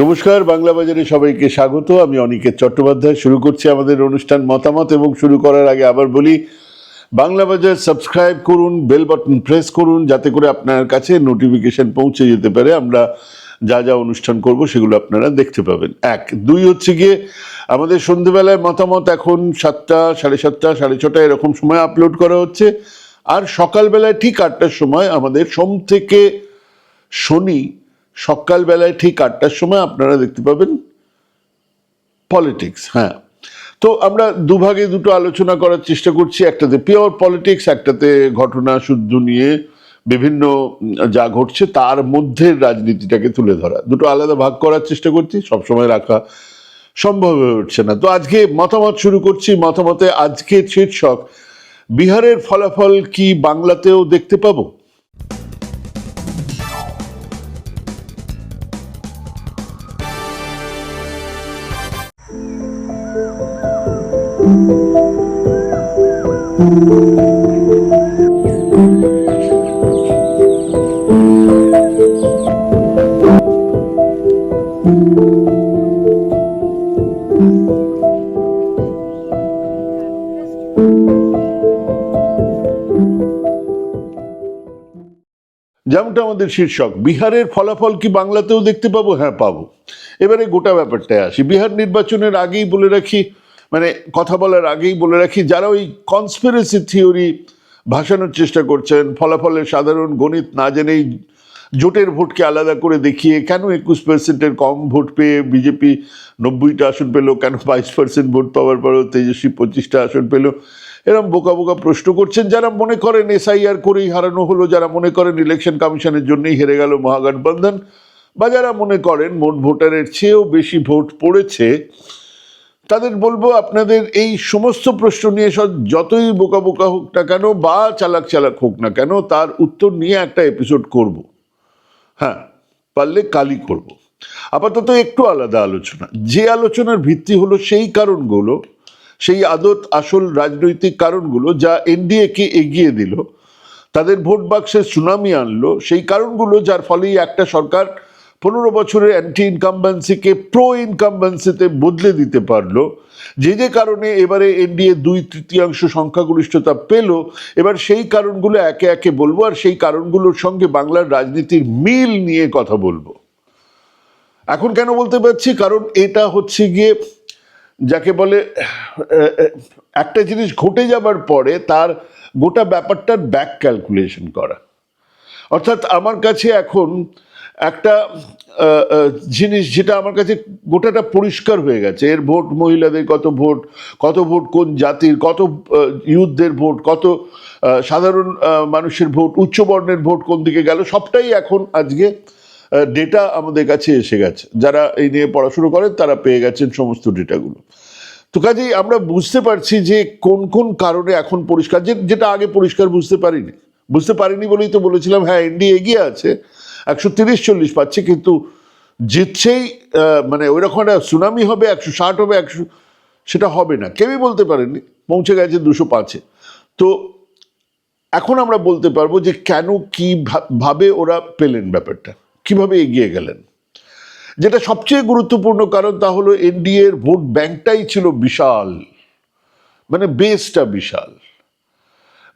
নমস্কার, বাংলা বাজারে সবাইকে স্বাগত। আমি অনিকেত চট্টোপাধ্যায়। শুরু করছি আমাদের অনুষ্ঠান মতামত এবং শুরু করার আগে আবার বলি, বাংলা বাজার সাবস্ক্রাইব করুন, বেল বাটন প্রেস করুন, যাতে করে আপনার কাছে নোটিফিকেশন পৌঁছে যেতে পারে। আমরা যা যা অনুষ্ঠান করব সেগুলো আপনারা দেখতে পাবেন। এক, দুই হচ্ছে গিয়ে, আমাদের সন্ধেবেলায় মতামত এখন সাতটা, সাড়ে সাতটা, সাড়ে ছটা এরকম সময় আপলোড করা হচ্ছে। আর সকালবেলায় ঠিক আটটার সময় আমাদের সোম থেকে শনি সকালবেলায় ঠিক আটটার সময় আপনারা দেখতে পাবেন পলিটিক্স হ্যাঁ। তো আমরা দুভাগে দুটো আলোচনা করার চেষ্টা করছি, একটাতে পিওর পলিটিক্স একটাতে ঘটনা শুদ্ধ নিয়ে বিভিন্ন যা ঘটছে তার মধ্যে রাজনীতিটাকে তুলে ধরা। দুটো আলাদা ভাগ করার চেষ্টা করছি, সবসময় রাখা সম্ভব হয়ে উঠছে না। তো আজকে মতামত শুরু করছি, মতামতে আজকে শীর্ষক, বিহারের ফলাফল কি বাংলাতেও দেখতে পাবো? যেমনটা আমাদের শীর্ষক, বিহারের ফলাফল কি বাংলাতেও দেখতে পাবো? হ্যাঁ পাবো। এবারে গোটা ব্যাপারটায় আসি। বিহার নির্বাচনের আগেই বলে রাখি মানে কথা বলার আগেই বলে রাখি, যারা ওই কনস্পিরেসি থিওরি ভাসানোর চেষ্টা করছেন ফলাফলের সাধারণ গণিত না জেনেই জোটের ভোটকে আলাদা করে দেখিয়ে কেন একুশ পার্সেন্টের কম ভোট পেয়ে বিজেপি নব্বইটা আসন পেল, কেন বাইশ পার্সেন্ট ভোট পাওয়ার পরেও তেজস্বী পঁচিশটা আসন পেল, এরম বোকা বোকা প্রশ্ন করছেন। যারা মনে করেন এসআইআর করেই হারানো হলো, যারা মনে করেন ইলেকশন কমিশনের জন্যই হেরে গেল মহাগঠবন্ধন, বা যারা মনে করেন মোট ভোটারের চেয়েও বেশি ভোট পড়েছে তাদের বলব, আপনাদের এই সমস্ত প্রশ্ন নিয়ে সব যতই বোকা বোকা হোক না কেন বা চালাক চালাক হোক না কেন, তার উত্তর নিয়ে একটা এপিসোড করব। হ্যাঁ পারলে কালই করব। আপাতত একটু আলাদা আলোচনা। যে আলোচনার ভিত্তি হলো সেই কারণগুলো, সেই আদত আসল রাজনৈতিক কারণগুলো যা এনডিএকে এগিয়ে দিল, তাদের ভোট বাক্সে সুনামি আনলো, সেই কারণগুলো যার ফলেই একটা সরকার পনেরো বছরের অ্যান্টি ইনকামবেন্সিকে প্রো ইনকামবেন্সিতে বদলে দিতে পারল। যে যে কারণে এবারে এনডিএ দুই তৃতীয়াংশ সংখ্যাগরিষ্ঠতা পেল, এবার সেই কারণগুলো একে একে বলব আর সেই কারণগুলোর সঙ্গে বাংলার রাজনীতির মিল নিয়ে কথা বলব। এখন কেন বলতে পারছি? কারণ এটা হচ্ছে গিয়ে, যাকে বলে, একটা জিনিস ঘটে যাবার পরে তার গোটা ব্যাপারটার ব্যাক ক্যালকুলেশন করা। অর্থাৎ আমার কাছে এখন একটা জিনিস যেটা আমার কাছে গোটাটা পরিষ্কার হয়ে গেছে। এর ভোট মহিলাদের কত ভোট কত ভোট কোন জাতির, কত ইউথদের ভোট, কত সাধারণ মানুষের ভোট উচ্চবর্ণের ভোট কোন দিকে গেল, সবটাই এখন আজকে ডেটা আমাদের কাছে এসে গেছে। যারা এই নিয়ে পড়াশুনো করেন, তারা পেয়ে গেছেন সমস্ত ডেটাগুলো তো কাজেই আমরা বুঝতে পারছি যে কোন কোন কারণে এখন পরিষ্কার যেটা আগে পরিষ্কার বুঝতে পারিনি। বুঝতে পারিনি বলেই তো বলেছিলাম হ্যাঁ এনডি এগিয়ে আছে একশো তিরিশ, চল্লিশ পাচ্ছে, কিন্তু জিতছেই মানে ওই রকম একটা সুনামি হবে, একশো ষাট হবে, একশো, সেটা হবে না। কেউই বলতে পারেনি, পৌঁছে গেছে দুশো পাঁচে। তো এখন আমরা বলতে পারব যে কেন, কি ভাবে ওরা পেলেন ব্যাপারটা, কীভাবে এগিয়ে গেলেন? যেটা সবচেয়ে গুরুত্বপূর্ণ কারণ তা হলো এনডিএ এর ভোট ব্যাংকটাই ছিল বিশাল মানে বেসটা বিশাল।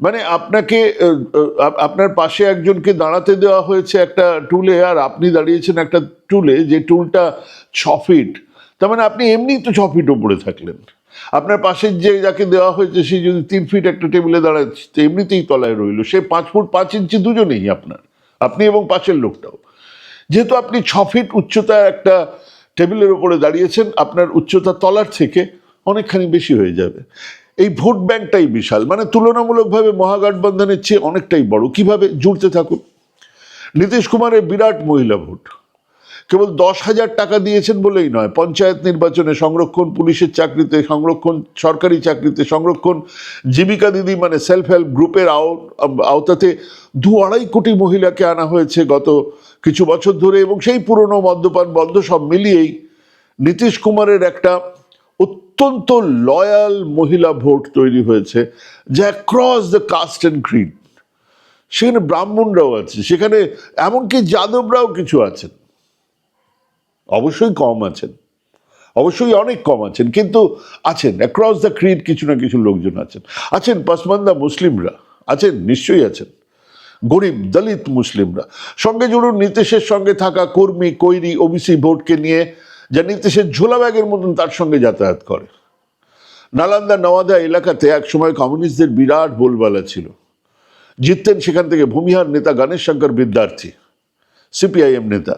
মানে আপনাকে আপনার পাশে একজনকে দাঁড়াতে দেওয়া হয়েছে একটা টুলে, আর আপনি দাঁড়িয়েছেন একটা টুলে, যে টুলটা ছ ফিট। তার মানে আপনি এমনিই তো ছ ফিট ওপরে থাকলেন। আপনার পাশের যে যাকে দেওয়া হয়েছে, সে যদি তিন ফিট একটা টেবিলে দাঁড়াচ্ছে এমনিতেই তলায় রইল। সে পাঁচ ফুট পাঁচ ইঞ্চি দুজনেই আপনার, আপনি এবং পাশের লোকটাও। যেহেতু আপনি ছ ফিট উচ্চতায় একটা টেবিলের উপরে দাঁড়িয়েছেন, আপনার উচ্চতা তলার থেকে অনেকখানি বেশি হয়ে যাবে। এই ভোট ব্যাংকটাই বিশাল। মানে তুলনামূলকভাবে মহাগঠবন্ধনের চেয়ে অনেকটাই বড়। কীভাবে? জুড়তে থাকুন। নীতিশ কুমারের বিরাট মহিলা ভোট। কেবল দশ হাজার টাকা দিয়েছেন বলেই নয়। পঞ্চায়েত নির্বাচনে সংরক্ষণ, পুলিশের চাকরিতে সংরক্ষণ, সরকারি চাকরিতে সংরক্ষণ, জীবিকা দিদি মানে সেলফ হেল্প গ্রুপের আও- আওতাতে দু আড়াই কোটি মহিলাকে আনা হয়েছে গত কিছু বছর ধরে এবং সেই পুরনো মদ্যপান বন্ধ সব মিলিয়েই নীতিশ কুমারের একটা অত্যন্ত লয়াল মহিলা ভোট তৈরি হয়েছে, যা cross the caste and creed সেখানে ব্রাহ্মণরাও আছে, সেখানে এমনকি যাদবরাও কিছু আছেন। অবশ্যই কম আছেন। অবশ্যই অনেক কম আছেন, কিন্তু আছেন অ্যাক্রস দ্য ক্রিড কিছু না কিছু লোকজন আছেন। আছেন পাসমান্দা মুসলিমরা, আছেন, নিশ্চয়ই আছেন। গরিব দলিত মুসলিমরা। সঙ্গে জুড়ুন নীতিশের সঙ্গে থাকা কর্মী, কৈরি, ওবিসি ভোটকে নিয়ে যা নীতিশের ঝোলা ব্যাগের মতন তার সঙ্গে যাতায়াত করে। নালান্দা নওয়াদা এলাকাতে একসময় কমিউনিস্টদের বিরাট বলবালা ছিল। জিততেন সেখান থেকে ভূমিহার নেতা গণেশ শঙ্কর বিদ্যার্থী, সিপিআইএম নেতা।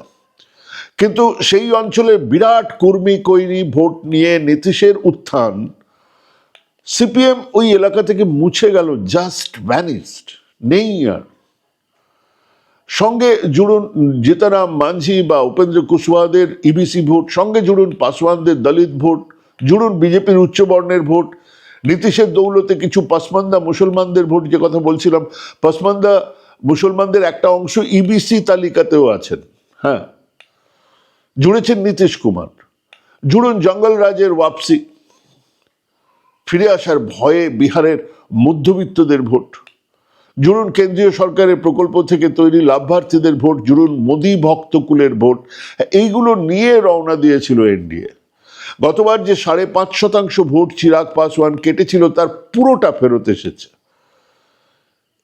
কিন্তু সেই অঞ্চলে বিরাট কর্মী কৈরি ভোট নিয়ে নীতিশের উত্থান সিপিএম ওই এলাকা থেকে মুছে গেল জাস্ট ভ্যানিস্ট নেই আর। সঙ্গে জুড়ুন জিতারাম মাঝি বা উপেন্দ্র কুশওয়াহাদের ইবিসি ভোট, সঙ্গে জুড়ুন পাসওয়ানদের দলিত ভোট, জুড়ুন বিজেপির উচ্চবর্ণের ভোট, নীতিশের দৌলতে কিছু পাসমান্দা মুসলমানদের ভোট, যে কথা বলছিলাম, পাসমান্দা মুসলমানদের একটা অংশ ইবিসি তালিকাতেও আছেন হ্যাঁ। জুড়েছেন নীতিশ কুমার, জুড়ুন জঙ্গল রাজের ওয়াপসি, ফিরে আসার ভয়ে বিহারের মধ্যবিত্তদের ভোট। জুড়ুন কেন্দ্রীয় সরকারের প্রকল্প থেকে তৈরি লাভার্থীদের ভোট, জুড়ুন মোদি ভক্তকুলের ভোট, এইগুলো নিয়ে রওনা দিয়েছিল এনডিএ। গতবার যে সাড়ে পাঁচ শতাংশ ভোট চিরাগ পাসওয়ান কেটেছিল, তার পুরোটা ফেরত এসেছে।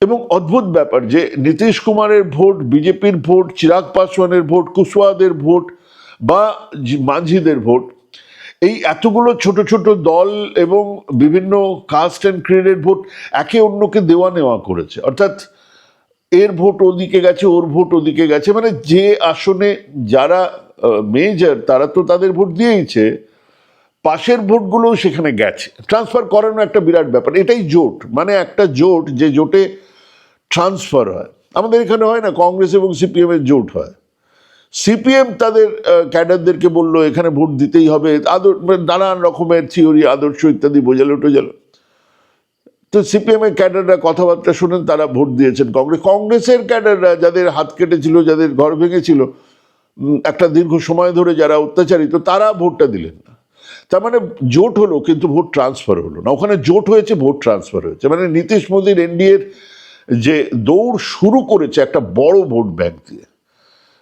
এবং অদ্ভুত ব্যাপার যে নীতিশ কুমারের ভোট, বিজেপির ভোট, চিরাগ পাসওয়ানের ভোট কুশওয়াদের ভোট বা মাঝিদের ভোট এই এতগুলো ছোট ছোট দল এবং বিভিন্ন কাস্ট অ্যান্ড ক্রিডের ভোট একে অন্যকে দেওয়া নেওয়া করেছে। অর্থাৎ এর ভোট ওদিকে গেছে, ওর ভোট ওদিকে গেছে। মানে যে আসনে যারা মেজর তারা তো তাদের ভোট দিয়েইছে, পাশের ভোটগুলোও সেখানে গেছে। ট্রান্সফার করানো একটা বিরাট ব্যাপার। এটাই জোট। মানে একটা জোট যে জোটে ট্রান্সফার হয়। আমাদের এখানে হয় না, কংগ্রেস এবং সিপিএমের জোট হয়। সিপিএম তাদের ক্যাডারদেরকে বলল, এখানে ভোট দিতেই হবে। আদর মানে নানান রকমের থিওরি, আদর্শ ইত্যাদি বোঝালো, টোঝালো। তো সিপিএম এর ক্যাডাররা কথাবার্তা শুনেন, তারা ভোট দিয়েছেন কংগ্রেস। কংগ্রেসের ক্যাডাররা যাদের হাত কেটেছিল, যাদের ঘর ভেঙেছিল একটা দীর্ঘ সময় ধরে যারা অত্যাচারিত, তারা ভোটটা দিলেন না। তার মানে জোট হলো, কিন্তু ভোট ট্রান্সফার হলো না। ওখানে জোট হয়েছে, ভোট ট্রান্সফার হয়েছে। মানে নীতিশ মোদীর এনডিএর যে দৌড় শুরু করেছে, একটা বড় ভোট ব্যাংক দিয়ে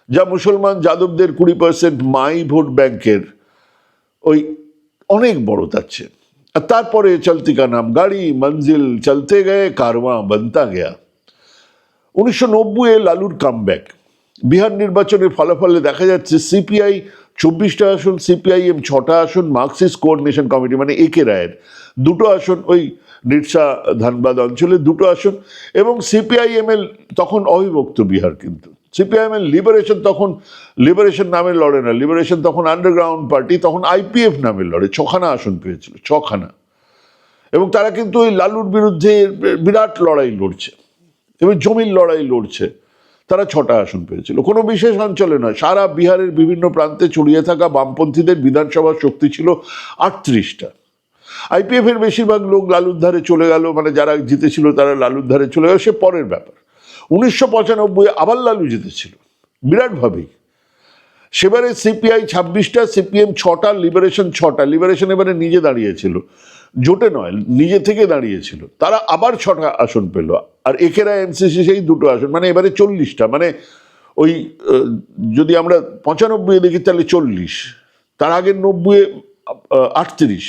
যা মুসলমান যাদবদের কুড়ি পার্সেন্ট মাই ভোট ব্যাংকের ওই অনেক বড় তাচ্ছে আর তারপরে চলতি কা নাম, গাড়ি, মঞ্জিল চলতে গয়ে, কারওয়া বনতা গেয়া। উনিশশো নব্বইয়ে লালুর কামব্যাক বিহার নির্বাচনের ফলাফলে দেখা যাচ্ছে সিপিআই চব্বিশটা আসন সিপিআইএম ছটা আসন মার্কসিস্ট কোঅর্ডিনেশন কমিটি মানে একে রায়ের। দুটো আসন ওই নির্সা ধানবাদ অঞ্চলে দুটো আসন এবং সিপিআইএম এর তখন অবিভক্ত বিহার কিন্তু। সিপিআইএম এর লিবারেশন তখন লিবারেশন নামে লড়ে না। লিবারেশন তখন আন্ডারগ্রাউন্ড পার্টি তখন আইপিএফ নামে লড়ে। ছখানা আসন পেয়েছিল, ছখানা। এবং তারা কিন্তু ওই লালুর বিরুদ্ধে বিরাট লড়াই লড়ছে। এবং জমির লড়াই লড়ছে। তারা ছটা আসন পেয়েছিল। কোনো বিশেষ অঞ্চলে নয়। সারা বিহারের বিভিন্ন প্রান্তে ছড়িয়ে থাকা বামপন্থীদের বিধানসভার শক্তি ছিল আটত্রিশটা। আইপিএফ এর বেশিরভাগ লোক লালুর ধারে চলে গেল। মানে যারা জিতেছিল তারা লালুর ধারে চলে গেল। সে পরের ব্যাপার। উনিশশো পঁচানব্বই আবার লালু জিতেছিল। বিরাটভাবেই সেবারে সিপিআই ছাব্বিশটা, সিপিএম ছটা, লিবারেশন ছটা। লিবারেশন এবারে নিজে দাঁড়িয়েছিল। জোটে নয়, নিজে থেকে দাঁড়িয়েছিল। তারা আবার ছটা আসন পেল। আর একেরা এনসিসি সেই দুটো আসন মানে এবারে চল্লিশটা। মানে ওই যদি আমরা পঁচানব্বই দেখি তাহলে চল্লিশ। তার আগের নব্বই আটত্রিশ।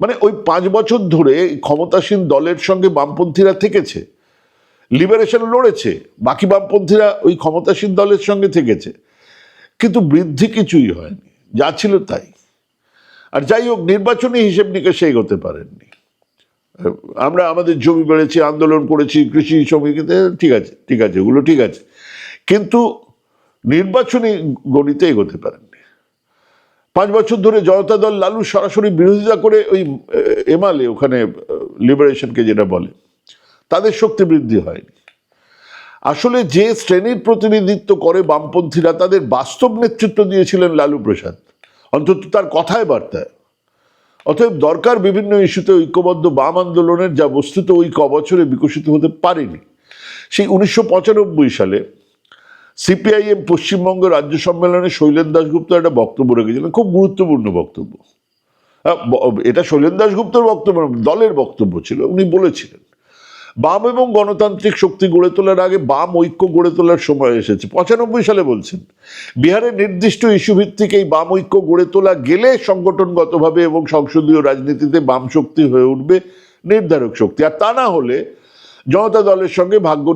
মানে ওই পাঁচ বছর ধরে ক্ষমতাসীন দলের সঙ্গে বামপন্থীরা থেকেছে। লিবারেশন লড়েছে, বাকি বামপন্থীরা ওই ক্ষমতাসীন দলের সঙ্গে থেকেছে। কিন্তু বৃদ্ধি কিছুই হয়নি, যা ছিল তাই। আর যাই হোক, নির্বাচনী হিসেব নিকেশে এগোতে পারেননি। আমরা আমাদের জমি বেড়েছি, আন্দোলন করেছি, কৃষি শ্রমিকতে ঠিক আছে ঠিক আছে ওগুলো ঠিক আছে। কিন্তু নির্বাচনী গণিতে এগোতে পারেননি। পাঁচ বছর ধরে জনতা দল লালু সরাসরি বিরোধিতা করে ওই এমালে, ওখানে লিবারেশনকে যেটা বলে। তাদের শক্তি বৃদ্ধি হয়নি আসলে যে শ্রেণির প্রতিনিধিত্ব করে বামপন্থীরা তাদের বাস্তব নেতৃত্ব দিয়েছিলেন লালু প্রসাদ। অন্তত তার কথায় বার্তায় অতএব দরকার বিভিন্ন ইস্যুতে ঐক্যবদ্ধ বাম আন্দোলনের যা বস্তুত ওই ক বছরে বিকশিত হতে পারেনি। সেই উনিশশো পঁচানব্বই সালে সিপিআইএম পশ্চিমবঙ্গ রাজ্য সম্মেলনে শৈলেন দাশগুপ্ত একটা বক্তব্য রেখেছিলেন, খুব গুরুত্বপূর্ণ বক্তব্য। এটা শৈলেন দাশগুপ্তর বক্তব্য দলের বক্তব্য ছিল, উনি বলেছিলেন। বাম এবং গণতান্ত্রিক শক্তি গড়ে তোলার আগে বাম ঐক্য গড়ে তোলার সময় এসেছে। পঁচানব্বই সালে বলছেন, বিহারের নির্দিষ্ট ইস্যু ভিত্তিক এই বাম ঐক্য গড়ে তোলা গেলে সংগঠনগতভাবে এবং সংসদীয় রাজনীতিতে বাম শক্তি হয়ে উঠবে নির্ধারক শক্তি। আর তা না হলে জনতা দলের সঙ্গে ভাগ্য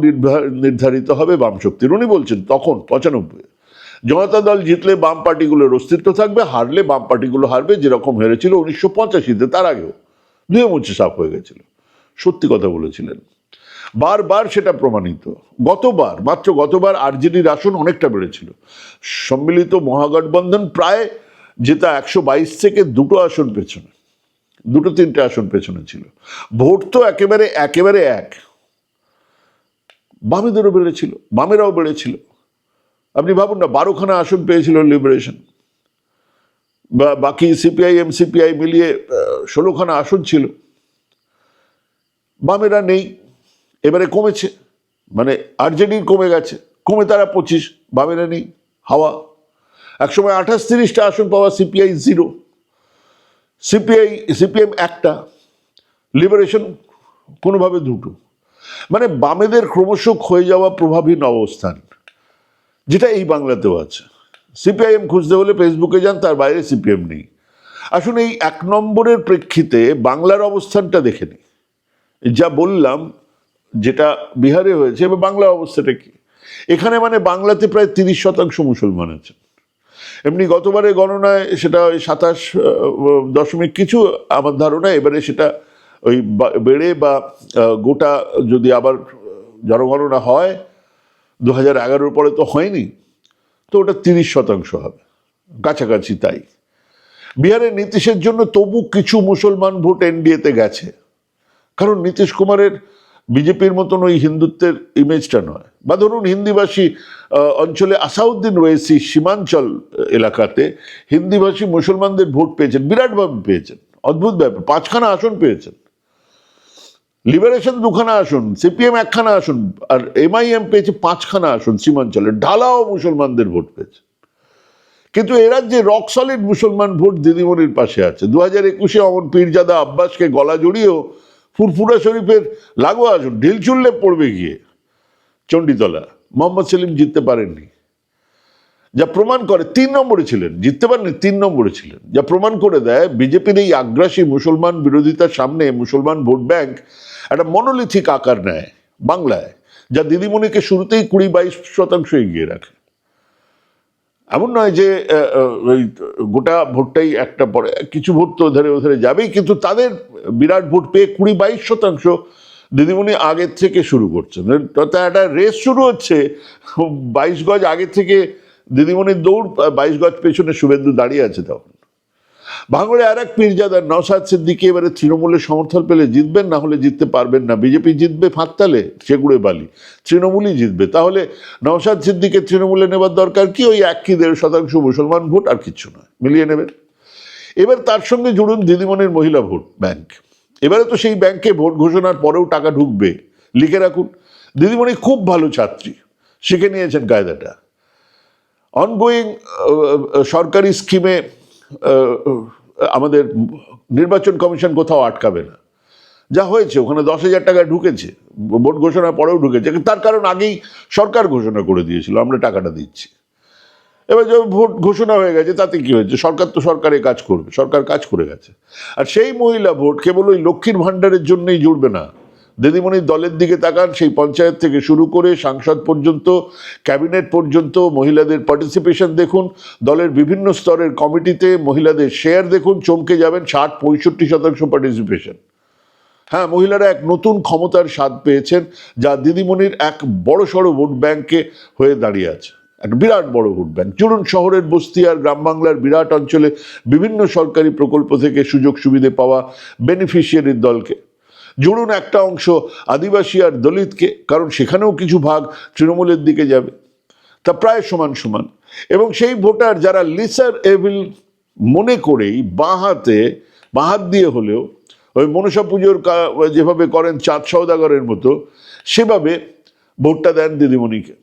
নির্ধারিত হবে বাম শক্তির। উনি বলছেন, তখন পঁচানব্বই, জনতা দল জিতলে বাম পার্টিগুলোর অস্তিত্ব থাকবে, হারলে বাম পার্টিগুলো হারবে, যেরকম হেরেছিল উনিশশো পঁচাশিতে, তার আগেও ধুয়ে মুছে সাফ হয়ে গেছিল। সত্যি কথা বলেছিলেন। বারবার সেটা প্রমাণিত। গতবার, মাত্র গতবার আরজেডির আসন অনেকটা বেড়েছিল। সম্মিলিত মহাগঠবন্ধন প্রায় যেটা একশো বাইশ থেকে দুটো আসন পেছনে, দুটো তিনটে আসন পেছনে ছিল। ভোট তো একেবারে একেবারে এক। বামেদেরও বেড়েছিল, বামেরাও বেড়েছিল। আপনি ভাবুন না, বারোখানা আসন পেয়েছিল লিবারেশন বা বাকি সিপিআই এমসিপিআই মিলিয়ে ষোলোখানা আসন ছিল। বামেরা নেই, এবারে কমেছে মানে আরজেডির কমে গেছে, কমে তারা পঁচিশ, বামেরা নেই, হাওয়া। একসময় আঠাশ তিরিশটা আসন পাওয়া সিপিআই জিরো, সিপিআই, সিপিএম একটা, লিবারেশন কোনোভাবে দুটো। মানে বামেদের ক্রমশ ক্ষয়ে যাওয়া প্রভাবহীন অবস্থান, যেটা এই বাংলাতেও আছে। সিপিআইএম খুঁজতে হলে ফেসবুকে যান, তার বাইরে সিপিএম নেই। আসলে এই এক নম্বরের প্রেক্ষিতে বাংলার অবস্থানটা দেখে নিই। যা বললাম, যেটা বিহারে হয়েছে, এবার বাংলা অবস্থাটা কি? এখানে মানে বাংলাতে প্রায় তিরিশ শতাংশ মুসলমান আছেন। এমনি গতবারে গণনায় সেটা ওই সাতাশ দশমিক কিছু আমার ধারণা, এবারে সেটা ওই বেড়ে বা গোটা যদি আবার জনগণনা হয় দু হাজার এগারোর পরে তো হয়নি, তো ওটা তিরিশ শতাংশ হবে। কাছাকাছি তাই। বিহারের নীতিশের জন্য তবু কিছু মুসলমান ভোট এনডিএতে গেছে। কারণ নীতিশ কুমারের বিজেপির মতন ওই হিন্দুত্বের ইমেজটা নয়। বা ধরুন হিন্দিভাষী অঞ্চলে আসাউদ্দিন ওয়েসি সীমাঞ্চল এলাকাতে হিন্দিভাষী মুসলমানদের ভোট পেয়েছেন বিরাটভাবে পেয়েছেন, অদ্ভুত ব্যাপার, পাঁচখানা আসন পেয়েছেন। লিবারেশন দুখানা আসন সিপিএম একখানা আসন, আর এমআইএম পেয়েছে পাঁচখানা আসন সীমাঞ্চলে, ঢালাও মুসলমানদের ভোট পেয়েছে। কিন্তু এ রাজ্যে রক সলিড মুসলমান ভোট দিদিমণির পাশে আছে। দু হাজার একুশে অমন পীরজাদা আব্বাসকে গলা জড়িয়েও ফুরফুরা শরীফের লাগোয়া আসন, ঢিল চুললে পড়বে গিয়ে। চণ্ডীতলা, মোহাম্মদ সেলিম জিততে পারেননি। যা প্রমাণ করে, তিন নম্বরে ছিলেন, জিততে পারেননি, তিন নম্বরে ছিলেন। যা প্রমাণ করে দেয়, বিজেপির এই আগ্রাসী মুসলমান বিরোধিতার সামনে মুসলমান ভোট ব্যাংক একটা মনোলিথিক আকার নেয় বাংলায়, যা দিদিমণিকে শুরুতেই কুড়ি বাইশ শতাংশ এগিয়ে রাখে। এমন নয় যে গোটা ভোটটাই একটা পরে, কিছু ভোট তো ধরে ওধারে যাবেই, কিন্তু তাদের বিরাট ভোট পেয়ে কুড়ি বাইশ শতাংশ দিদিমণি আগের থেকে শুরু করছেন। তাতে একটা রেস শুরু হচ্ছে, বাইশ গজ আগে থেকে দিদিমণির দৌড়, বাইশ গজ পেছনে শুভেন্দু দাঁড়িয়ে আছে তখন। ভাঙড়ে আর এক পীরজাদার নওসাদ সিদ্দিকি এবারে তৃণমূলের সমর্থন পেলে জিতবেন, না হলে জিততে পারবেন না। বিজেপি জিতবে ফাঁকতালে সেগুড়ে বালি। তৃণমূলই জিতবে। তাহলে নওসাদ সিদ্দিকের তৃণমূলে নেবার দরকার কি? ওই এক কি দেড় শতাংশ মুসলমান ভোট আর কিচ্ছু নয়। মিলিয়ে নেবেন। এবার তার সঙ্গে জুড়ুন দিদিমণির মহিলা ভোট ব্যাংক। এবারে তো সেই ব্যাংকে ভোট ঘোষণার পরেও টাকা ঢুকবে। লিখে রাখুন, দিদিমণি খুব ভালো ছাত্রী। শিখে নিয়েছেন কায়দাটা। অনগোয়িং সরকারি স্কিমে আমাদের নির্বাচন কমিশন কোথাও আটকাবে না। যা হয়েছে, ওখানে দশ হাজার টাকা ঢুকেছে, ভোট ঘোষণার পরেও ঢুকেছে তার কারণ আগেই সরকার ঘোষণা করে দিয়েছিল, আমরা টাকাটা দিচ্ছি। এবার যে ভোট ঘোষণা হয়ে গেছে, তাতে কি হয়েছে? সরকার তো সরকারে কাজ করবে, সরকার কাজ করে গেছে। আর সেই মহিলা ভোট কেবল ওই লক্ষ্মীর ভাণ্ডারের জন্যই জুড়বে না। দিদিমণির দলের দিকে তাকান, সেই পঞ্চায়েত থেকে শুরু করে সাংসদ পর্যন্ত, ক্যাবিনেট পর্যন্ত মহিলাদের পার্টিসিপেশন দেখুন, দলের বিভিন্ন স্তরের কমিটিতে মহিলাদের শেয়ার দেখুন, চমকে যাবেন ষাট পঁয়ষট্টি শতাংশ পার্টিসিপেশন হ্যাঁ মহিলারা এক নতুন ক্ষমতার স্বাদ পেয়েছেন, যা দিদিমণির এক বড় সড়ো ভোট ব্যাংকে হয়ে দাঁড়িয়ে আছে। এক বিরাট বড় ভোট ব্যাংক চলুন শহরের বস্তি আর গ্রাম বাংলার বিরাট অঞ্চলে বিভিন্ন সরকারি প্রকল্প থেকে সুযোগ সুবিধে পাওয়া বেনিফিশিয়ারির দলকে। জুড়ুন একটা অংশ আদিবাসী আর দলিতকে, কারণ সেখানেও কিছু ভাগ তৃণমূলের দিকে যাবে। তা প্রায় সমান সমান। এবং সেই ভোটার যারা লিসার এভিল মনে করেই বাঁ হাতে দিয়ে হলেও ওই মনসা পুজোর যেভাবে করেন চাঁদ সৌদাগরের মতো, সেভাবে ভোটটা দেন দিদিমণিকে।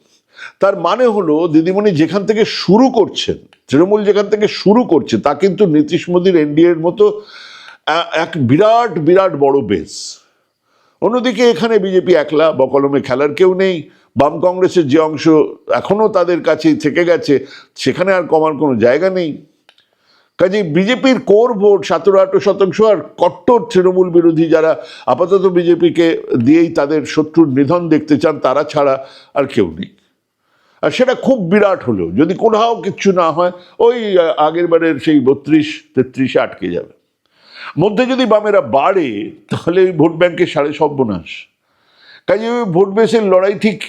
তার মানে হলো দিদিমণি যেখান থেকে শুরু করছেন, তৃণমূল যেখান থেকে শুরু করছে, তা কিন্তু নীতিশ মোদীর এনডিএর মতো এক বিরাট বিরাট বড় বেস অন্যদিকে এখানে বিজেপি একলা বকলমে খেলার কেউ নেই। বাম কংগ্রেসের যে অংশ এখনও তাদের কাছেই থেকে গেছে, সেখানে আর কমার কোনো জায়গা নেই। কাজে বিজেপির কোর ভোট সতেরো আটো শতাংশ আর কট্টর তৃণমূল বিরোধী যারা আপাতত বিজেপিকে দিয়েই তাদের শত্রুর নিধন দেখতে চান, তারা ছাড়া আর কেউ নেই। আর সেটা খুব বিরাট হলেও যদি কোথাও কিচ্ছু না হয়, ওই আগের বারের সেই বত্রিশ, তেত্রিশে আটকে যাবে। মধ্যে যদি বামেরা বাড়ে, তাহলে ওই ভোট ব্যাংকের সাড়ে সর্বনাশ। কাজে ওই ভোট বেসের লড়াই ঠিক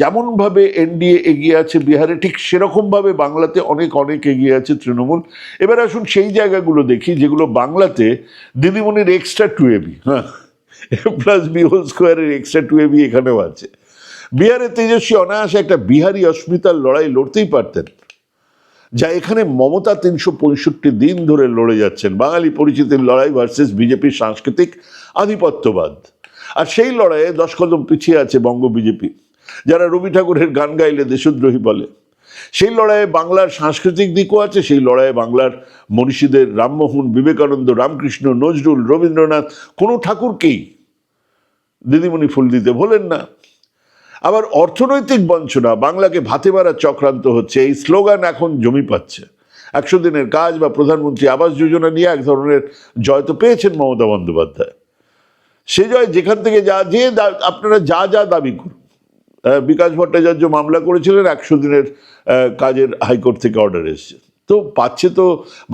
যেমনভাবে এনডিএ এগিয়ে আছে, বিহারে ঠিক সেরকমভাবে বাংলাতে অনেক অনেক এগিয়ে আছে তৃণমূল। এবার আসুন সেই জায়গাগুলো দেখি, যেগুলো বাংলাতে দিদিমণির এক্সট্রা টু এবি হ্যাঁ প্লাস বি হোল স্কোয়ারের এক্সট্রা টু এবি এখানেও আছে। বিহারে তেজস্বী অনায়াসে একটা বিহারি অস্মিতার লড়াই লড়তেই পারতেন। যা এখানে মমতা তিনশো পঁয়ষট্টি দিন ধরে লড়ে যাচ্ছেন। বাঙালি পরিচিতির লড়াই ভার্সেস বিজেপির সাংস্কৃতিক আধিপত্যবাদ। আর সেই লড়াইয়ে দশ কদম পিছিয়ে আছে বঙ্গ বিজেপি। যারা রবি ঠাকুরের গান গাইলে দেশদ্রোহী বলে। সেই লড়াইয়ে বাংলার সাংস্কৃতিক দিকও আছে, সেই লড়াইয়ে বাংলার মনীষীদের রামমোহন, বিবেকানন্দ, রামকৃষ্ণ, নজরুল, রবীন্দ্রনাথ, কোনো ঠাকুরকেই দিদিমণি ফুল দিতে ভোলেন না। আবার অর্থনৈতিক বঞ্চনা, বাংলাকে ভাতে মারার চক্রান্ত হচ্ছে, এই স্লোগান এখন জমি পাচ্ছে। একশো দিনের কাজ বা প্রধানমন্ত্রী আবাস যোজনা নিয়ে এক ধরনের জয় তো পেয়েছেন মমতা বন্দ্যোপাধ্যায়। সে জয় যেখান থেকে যা যে আপনারা যা যা দাবি করুন। বিকাশ ভট্টাচার্য মামলা করেছিলেন, একশো দিনের কাজের হাইকোর্ট থেকে অর্ডার এসছে। তো পাচ্ছে তো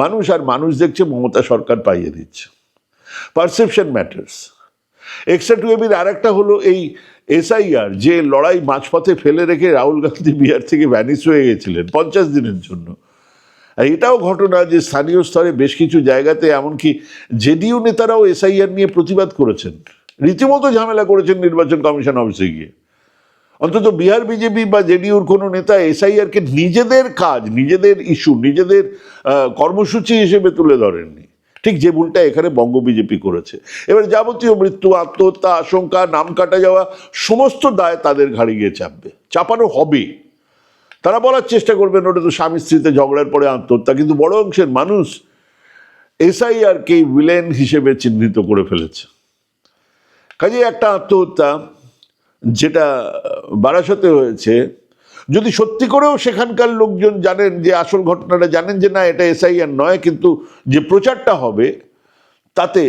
মানুষ, আর মানুষ দেখছে মমতা সরকার পাইয়ে দিচ্ছে। Perception matters. এক্সট্রা টু এবির আর একটা হলো এই এসআইআর যে লড়াই মাঝপথে ফেলে রেখে রাহুল গান্ধী বিহার থেকে ভ্যানিস হয়ে গেছিলেন পঞ্চাশ দিনের জন্য। আর এটাও ঘটনা যে স্থানীয় স্তরে বেশ কিছু জায়গাতে এমনকি জেডিইউ নেতারাও এসআইআর নিয়ে প্রতিবাদ করেছেন। রীতিমতো ঝামেলা করেছেন নির্বাচন কমিশন অফিসে গিয়ে। অন্তত বিহার বিজেপি বা জেডিইউর কোনো নেতা এসআইআরকে নিজেদের কাজ, নিজেদের ইস্যু নিজেদের কর্মসূচি হিসেবে তুলে ধরেননি। ঠিক যে ভুলটা এখানে বঙ্গ বিজেপি করেছে। এবার যাবতীয় মৃত্যু, আত্মহত্যা, আশঙ্কা, নাম কাটা যাওয়া, সমস্ত দায় তাদের ঘাড়ে গিয়ে চাপবে। চাপানো হবে। তারা বলার চেষ্টা করবেন ওটা তো স্বামী স্ত্রীতে ঝগড়ার পরে আত্মহত্যা, কিন্তু বড় অংশের মানুষ এসআইআরকে ভিলেন হিসেবে চিহ্নিত করে ফেলেছে। কাজে একটা আত্মহত্যা, যেটা বারাসতে হয়েছে যদি সত্যি করেও সেখানকার লোকজন জানেন যে আসল ঘটনাটা জানেন যে না, এটা এসআইআর নয়, কিন্তু যে প্রচারটা হবে, তাতে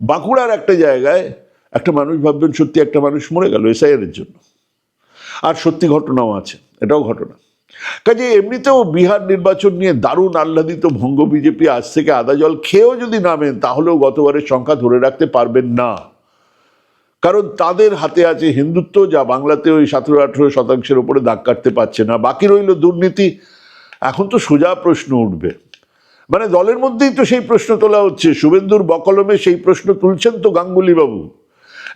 বাঁকুড়ার একটা জায়গায় একটা মানুষ ভাববেন সত্যি একটা মানুষ মরে গেল এসআইআরের জন্য। আর সত্যি ঘটনাও আছে, এটাও ঘটনা। কাজে এমনিতেও বিহার নির্বাচন নিয়ে দারুণ আহ্লাদিত ভঙ্গ বিজেপি আজ থেকে আদা জল খেয়েও যদি নামেন, তাহলেও গতবারের সংখ্যা ধরে রাখতে পারবেন না। কারণ তাদের হাতে আছে হিন্দুত্ব, যা বাংলাতে ওই সতেরো আঠেরো শতাংশের উপরে দাগ কাটতে পারছে না। বাকি রইল দুর্নীতি। এখন তো সোজা প্রশ্ন উঠবে। মানে দলের মধ্যেই তো সেই প্রশ্ন তোলা হচ্ছে। শুভেন্দুর বকলমে সেই প্রশ্ন তুলছেন তো গাঙ্গুলি বাবু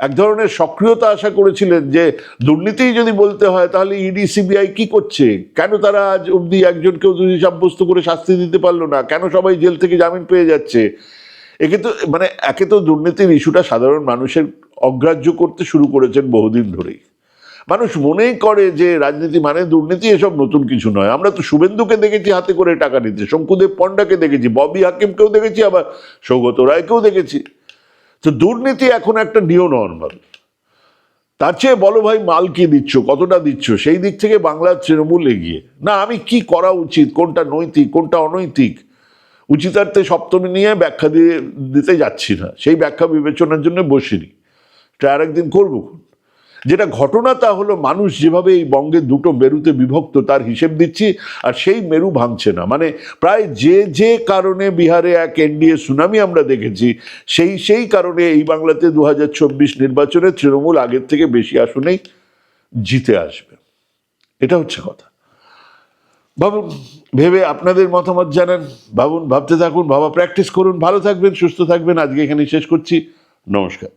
এক ধরনের সক্রিয়তা আশা করেছিলেন যে দুর্নীতিই যদি বলতে হয়, তাহলে ইডি, সিবিআই কি করছে? কেন তারা আজ অবধি একজনকেও দোষী সাব্যস্ত করে শাস্তি দিতে পারল না? কেন সবাই জেল থেকে জামিন পেয়ে যাচ্ছে? একে তো মানে একে তো দুর্নীতির ইস্যুটা সাধারণ মানুষের অগ্রাহ্য করতে শুরু করেছেন বহুদিন ধরেই। মানুষ মনেই করে যে রাজনীতি মানে দুর্নীতি, এসব নতুন কিছু নয়। আমরা তো শুভেন্দুকে দেখেছি হাতে করে টাকা নিতে শঙ্কুদেব পণ্ডাকে দেখেছি, ববি হাকিমকেও দেখেছি, আবার সৌগত রায়কেও দেখেছি। তো দুর্নীতি এখন একটা নিও নর্মাল। তার চেয়ে বলো ভাই, মাল কি দিচ্ছ, কতটা দিচ্ছ? সেই দিক থেকে বাংলার তৃণমূল এগিয়ে। না, আমি কি করা উচিত, কোনটা নৈতিক, কোনটা অনৈতিক? উচিতার্থে সপ্তমী নিয়ে ব্যাখ্যা দিয়ে দিতে যাচ্ছি না। সেই ব্যাখ্যা বিবেচনার জন্য বসিনি। এটা আর একদিন করব। যেটা ঘটনা তা হলো মানুষ যেভাবে এই বঙ্গে দুটো মেরুতে বিভক্ত তার হিসেব দিচ্ছি, আর সেই মেরু ভাঙছে না। মানে প্রায় যে যে কারণে বিহারে এক এনডিএ সুনামি আমরা দেখেছি, সেই সেই কারণে এই বাংলাতে দু নির্বাচনে তৃণমূল আগের থেকে বেশি আসনেই জিতে আসবে। এটা হচ্ছে কথা। ভাবুন ভেবে আপনাদের মতামত জানান। ভাবুন ভাবতে থাকুন ভাবা প্র্যাকটিস করুন। ভালো থাকবেন, সুস্থ থাকবেন। আজকে এখানে শেষ করছি। নমস্কার।